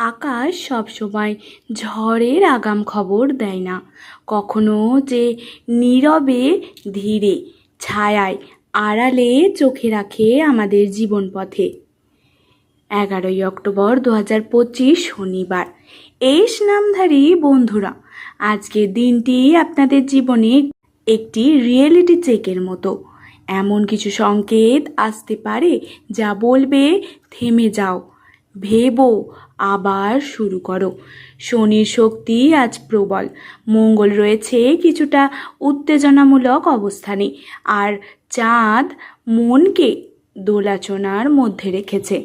আকাশ সবসময় ঝড়ের আগাম খবর দেয় না। কখনো যে নীরবে ধীরে ছায়ায় আড়ালে চোখে রাখে আমাদের জীবন পথে এগারোই অক্টোবর দু হাজার পঁচিশ শনিবার। এস নামধারী বন্ধুরা, আজকের দিনটি আপনাদের জীবনে একটি রিয়েলিটি চেকের মতো। এমন কিছু সংকেত আসতে পারে যা বলবে, থেমে যাও। ভেবো, আবার শুরু করো। শনির শক্তি আজ প্রবল। মঙ্গল রয়েছে কিছুটা উত্তেজনামূলক অবস্থানে, আর চাঁদ মনকে দোলাচনার মধ্যে রেখেছে।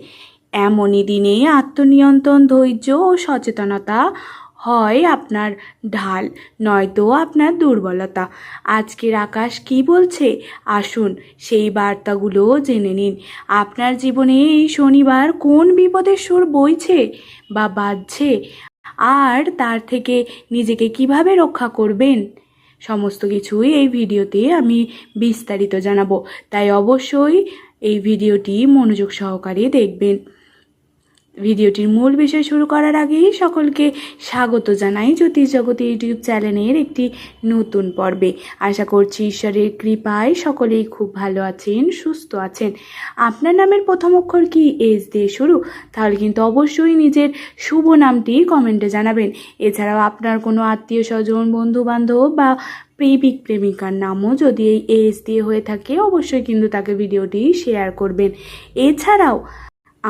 এমনই দিনে আত্মনিয়ন্ত্রণ, ধৈর্য ও সচেতনতা হয় আপনার ঢাল, নয়তো আপনার দুর্বলতা। আজকের আকাশ কি বলছে? আসুন সেই বার্তাগুলো জেনে নিন। আপনার জীবনে এই শনিবার কোন বিপদের সুর বইছে বা বাজছে? আর তার থেকে নিজেকে কীভাবে রক্ষা করবেন? সমস্ত কিছুই এই ভিডিওতে আমি বিস্তারিত জানাব। তাই অবশ্যই এই ভিডিওটি মনোযোগ সহকারে দেখবেন। ভিডিওটির মূল বিষয় শুরু করার আগেই সকলকে স্বাগত জানাই জ্যোতিষ জগতে ইউটিউব চ্যানেলের একটি নতুন পর্বে। আশা করছি ঈশ্বরের কৃপায় সকলেই খুব ভালো আছেন, সুস্থ আছেন। আপনার নামের প্রথম অক্ষর কি? এস দিয়ে শুরু। তাহলে কিন্তু অবশ্যই নিজের শুভ নামটি কমেন্টে জানাবেন। এছাড়াও আপনার কোনো আত্মীয় স্বজন বন্ধু বান্ধব বা প্রেমিক, প্রেমিকার নামও যদি এই এস দিয়ে হয়ে থাকে, অবশ্যই কিন্তু তাকে ভিডিওটি শেয়ার করবেন। এছাড়াও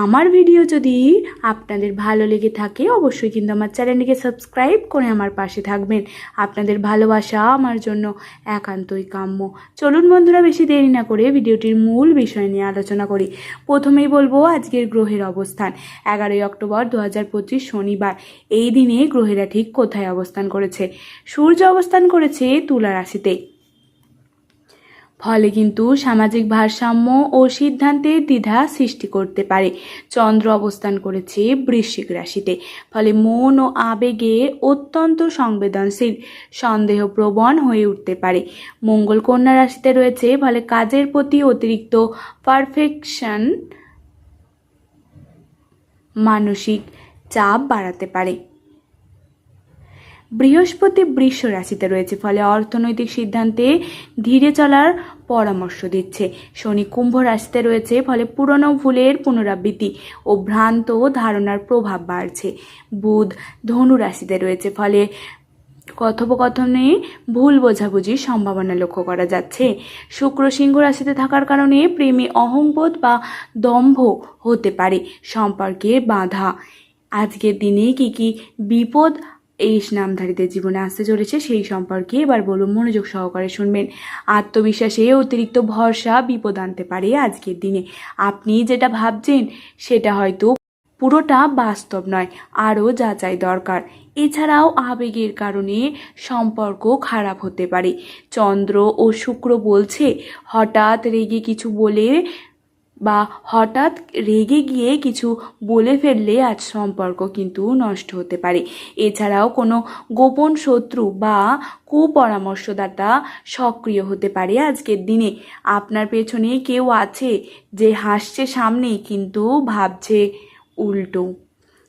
আমার ভিডিও যদি আপনাদের ভালো লেগে থাকে, অবশ্যই কিন্তু আমার চ্যানেলটিকে সাবস্ক্রাইব করে আমার পাশে থাকবেন। আপনাদের ভালোবাসা আমার জন্য একান্তই কাম্য। চলুন বন্ধুরা, বেশি দেরি না করে ভিডিওটির মূল বিষয় নিয়ে আলোচনা করি। প্রথমেই বলব আজকের গ্রহের অবস্থান। এগারোই অক্টোবর দু হাজার পঁচিশ শনিবার। এই দিনে গ্রহেরা ঠিক কোথায় অবস্থান করেছে? সূর্য অবস্থান করেছে তুলা রাশিতে ফলে কিন্তু সামাজিক ভারসাম্য ও সিদ্ধান্তের দ্বিধা সৃষ্টি করতে পারে। চন্দ্র অবস্থান করেছে বৃশ্চিক রাশিতে, ফলে মন ও আবেগে অত্যন্ত সংবেদনশীল, সন্দেহপ্রবণ হয়ে উঠতে পারে। মঙ্গল কন্যা রাশিতে রয়েছে, ফলে কাজের প্রতি অতিরিক্ত পারফেকশন মানসিক চাপ বাড়াতে পারে। বৃহস্পতি বৃষ রাশিতে রয়েছে, ফলে অর্থনৈতিক সিদ্ধান্তে ধীরে চলার পরামর্শ দিচ্ছে। শনি কুম্ভ রাশিতে রয়েছে, ফলে পুরনো ভুলের পুনরাবৃত্তি ও ভ্রান্ত ধারণার প্রভাব বাড়ছে। বুধ ধনু রাশিতে রয়েছে, ফলে কথোপকথনে ভুল বোঝাবুঝির সম্ভাবনা লক্ষ্য করা যাচ্ছে। শুক্র সিংহ রাশিতে থাকার কারণে প্রেমে অহংবোধ বা দম্ভ হতে পারে। সম্পর্কে বাধা। আজকের দিনে কি কি বিপদ এই নামধারীদের জীবনে আসতে চলেছে, সেই সম্পর্কে এবার বলুন, মনোযোগ সহকারে শুনবেন। আত্মবিশ্বাসে অতিরিক্ত ভরসা বিপদ আনতে পারে আজকের দিনে। আপনি যেটা ভাবছেন, সেটা হয়তো পুরোটা বাস্তব নয়, আরও যাচাই দরকার। এছাড়াও আবেগের কারণে সম্পর্ক খারাপ হতে পারে। চন্দ্র ও শুক্র বলছে, হঠাৎ রেগে কিছু বলে বা হঠাৎ রেগে গিয়ে কিছু বলে ফেললে আজ সম্পর্ক কিন্তু নষ্ট হতে পারে। এছাড়াও কোনো গোপন শত্রু বা কুপরামর্শদাতা সক্রিয় হতে পারে আজকের দিনে। আপনার পেছনে কেউ আছে যে হাসছে সামনে কিন্তু ভাবছে উল্টো।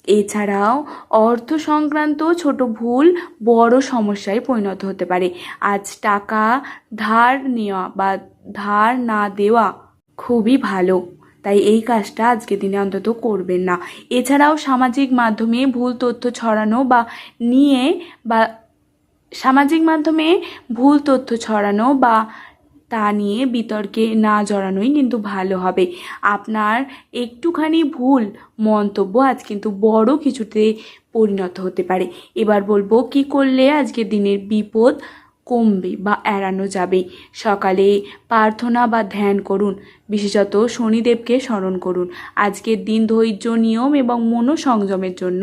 এছাড়াও অর্থ সংক্রান্ত ছোট ভুল বড় সমস্যায় পরিণত হতে পারে। আজ টাকা ধার নেওয়া বা ধার না দেওয়া খুবই ভালো। তাই এই কাজটা আজকে দিনে অন্তত করবেন না। এছাড়াও সামাজিক মাধ্যমে ভুল তথ্য ছড়ানো বা নিয়ে বা সামাজিক মাধ্যমে ভুল তথ্য ছড়ানো বা তা নিয়ে বিতর্কে না জড়ানোই কিন্তু ভালো হবে। আপনার একটুখানি ভুল মন্তব্য আজ কিন্তু বড় কিছুতে পরিণত হতে পারে। এবার বলব, কি করলে আজকে দিনের বিপদ কমবে বা এড়ানো যাবে। সকালে প্রার্থনা বা ধ্যান করুন। বিশেষত শনিদেবকে স্মরণ করুন। আজকের দিন ধৈর্য, নিয়ম এবং মনোসংযমের জন্য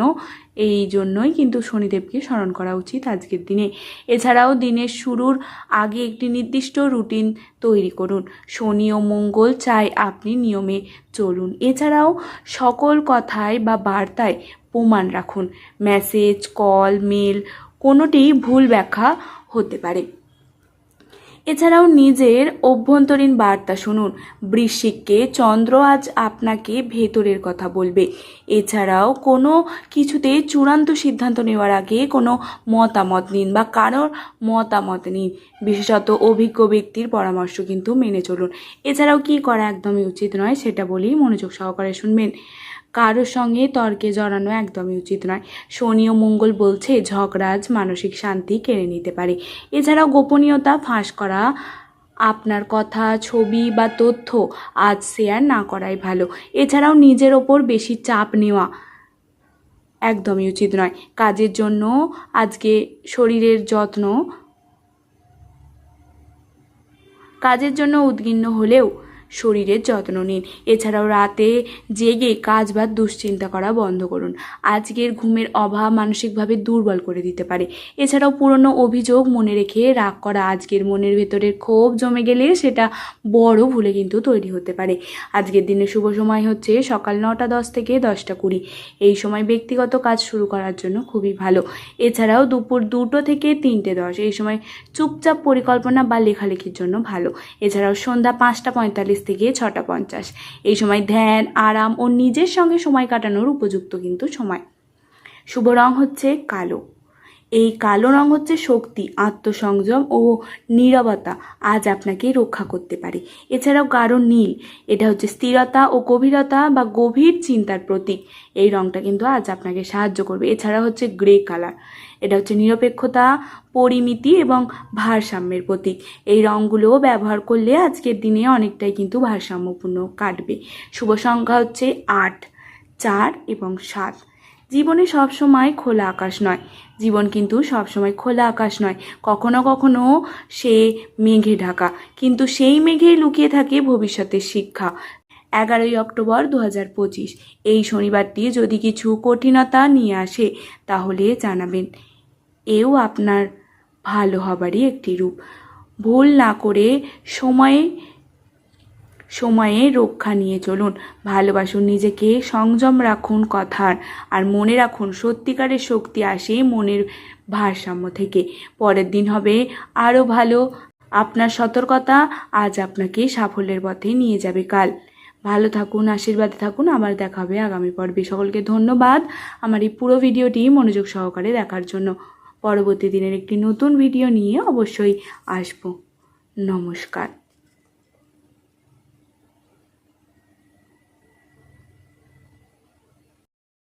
এই জন্যই কিন্তু শনিদেবকে স্মরণ করা উচিত আজকের দিনে। এছাড়াও দিনের শুরুর আগে একটি নির্দিষ্ট রুটিন তৈরি করুন। শনি ও মঙ্গল চাই আপনি নিয়মে চলুন। এছাড়াও সকল কথায় বা বার্তায় প্রমাণ রাখুন। মেসেজ, কল, মেল কোনোটি ভুল ব্যাখ্যা হতে পারে। এছাড়াও নিজের অভ্যন্তরীণ বার্তা শুনুন। বৃশ্চিককে চন্দ্র আজ আপনাকে ভেতরের কথা বলবে। এছাড়াও কোনো কিছুতে চূড়ান্ত সিদ্ধান্ত নেওয়ার আগে কোনো মতামত নিন বা কারোর মতামত নিন। বিশেষত অভিজ্ঞ ব্যক্তির পরামর্শ কিন্তু মেনে চলুন। এছাড়াও কি করা একদমই উচিত নয় সেটা বলি মনোযোগ সহকারে শুনবেন। কারোর সঙ্গে তর্কে জড়ানো একদমই উচিত নয়। শনি ও মঙ্গল বলছে ঝগড়াজ মানসিক শান্তি কেড়ে নিতে পারে। এছাড়াও গোপনীয়তা ফাঁস করা আপনার কথা, ছবি বা তথ্য আজ শেয়ার না করাই ভালো। এছাড়াও নিজের ওপর বেশি চাপ নেওয়া একদমই উচিত নয়। কাজের জন্য আজকে শরীরের যত্ন, কাজের জন্য উদ্বিগ্ন হলেও শরীরের যত্ন নিন। এছাড়াও রাতে জেগে কাজ বা দুশ্চিন্তা করা বন্ধ করুন। আজকের ঘুমের অভাব মানসিকভাবে দুর্বল করে দিতে পারে। এছাড়াও পুরনো অভিযোগ মনে রেখে রাগ করা আজকের মনের ভেতরের ক্ষোভ জমে গেলে সেটা বড় ভুলে কিন্তু তৈরি হতে পারে। আজকের দিনে শুভ সময় হচ্ছে সকাল নটা দশ থেকে দশটা কুড়ি। এই সময় ব্যক্তিগত কাজ শুরু করার জন্য খুবই ভালো। এছাড়াও দুপুর দুটো থেকে তিনটে দশ। এই সময় চুপচাপ পরিকল্পনা বা লেখালেখির জন্য ভালো। এছাড়াও সন্ধ্যা পাঁচটা পঁয়তাল্লিশ থেকে ছটা পঞ্চাশ। এই সময় ধ্যান, আরাম ও নিজের সঙ্গে সময় কাটানোর উপযুক্ত কিন্তু সময়। শুভ রং হচ্ছে কালো। এই কালো রং হচ্ছে শক্তি, আত্মসংযম ও নীরবতা। আজ আপনাকে রক্ষা করতে পারে। এছাড়াও গাঢ় নীল, এটা হচ্ছে স্থিরতা ও গভীরতা বা গভীর চিন্তার প্রতীক। এই রংটা কিন্তু আজ আপনাকে সাহায্য করবে। এছাড়া হচ্ছে গ্রে কালার, এটা হচ্ছে নিরপেক্ষতা, পরিমিতি এবং ভারসাম্যের প্রতীক। এই রঙগুলোও ব্যবহার করলে আজকের দিনে অনেকটাই কিন্তু ভারসাম্যপূর্ণ কাটবে। শুভ সংখ্যা হচ্ছে আট, চার এবং সাত। জীবনে সবসময় খোলা আকাশ নয়। জীবন কিন্তু সবসময় খোলা আকাশ নয়। কখনো কখনো সে মেঘে ঢাকা, কিন্তু সেই মেঘেই লুকিয়ে থাকে ভবিষ্যতের শিক্ষা। এগারোই অক্টোবর দু হাজার পঁচিশ, এই শনিবারটি যদি কিছু কঠিনতা নিয়ে আসে, তাহলে জানাবেন। এও আপনার ভালো হবারই একটি রূপ। ভুল না করে সময়ে সময়ে রক্ষা নিয়ে চলুন। ভালোবাসুন নিজেকে, সংযম রাখুন কথার, আর মনে রাখুন সত্যিকারের শক্তি আসে মনের ভারসাম্য থেকে। পরের দিন হবে আরও ভালো। আপনার সতর্কতা আজ আপনাকে সাফল্যের পথে নিয়ে যাবে কাল। ভালো থাকুন, আশীর্বাদে থাকুন। আবার দেখা হবে আগামী পর্বে। সকলকে ধন্যবাদ আমার এই পুরো ভিডিওটি মনোযোগ সহকারে দেখার জন্য। পরবর্তী দিনের একটি নতুন ভিডিও নিয়ে অবশ্যই আসব। নমস্কার।